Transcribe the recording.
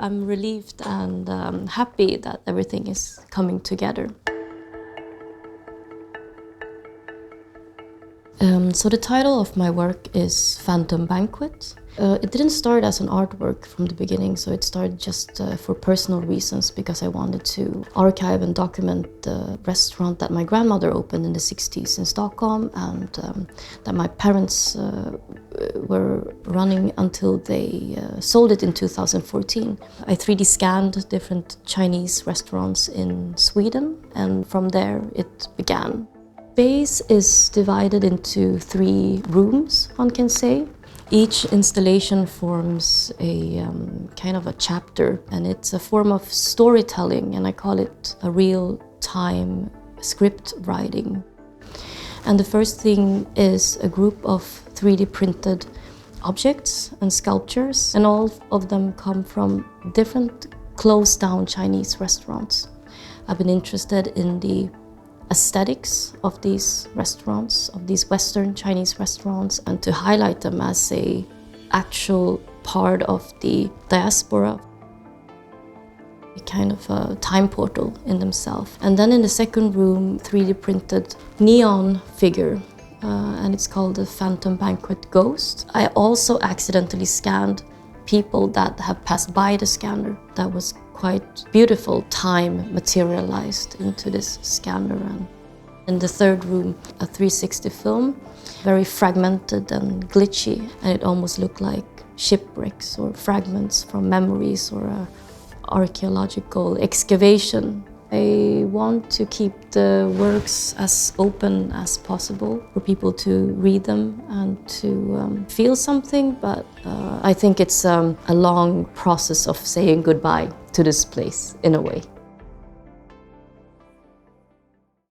I'm relieved and um, happy that everything is coming together. Um, so the title of my work is Phantom Banquet. Uh, it didn't start as an artwork from the beginning, so it started just uh, for personal reasons because I wanted to archive and document the restaurant that my grandmother opened in the 60s in Stockholm and um, that my parents uh, were running until they uh, sold it in 2014. I 3D scanned different Chinese restaurants in Sweden, and from there it began space is divided into three rooms, one can say. Each installation forms a um, kind of a chapter, and it's a form of storytelling, and I call it a real time script writing. And the first thing is a group of 3D printed objects and sculptures, and all of them come from different closed down Chinese restaurants. I've been interested in the aesthetics of these restaurants, of these Western Chinese restaurants, and to highlight them as a actual part of the diaspora. A kind of a time portal in themselves. And then in the second room, 3D printed neon figure uh, and it's called the Phantom Banquet Ghost. I also accidentally scanned people that have passed by the scanner. That was quite beautiful time materialized into this scanner. And in the third room, a 360 film, very fragmented and glitchy, and it almost looked like shipwrecks or fragments from memories or a archaeological excavation. I want to keep the works as open as possible for people to read them and to um, feel something, but uh, I think it's um, a long process of saying goodbye to this place in a way.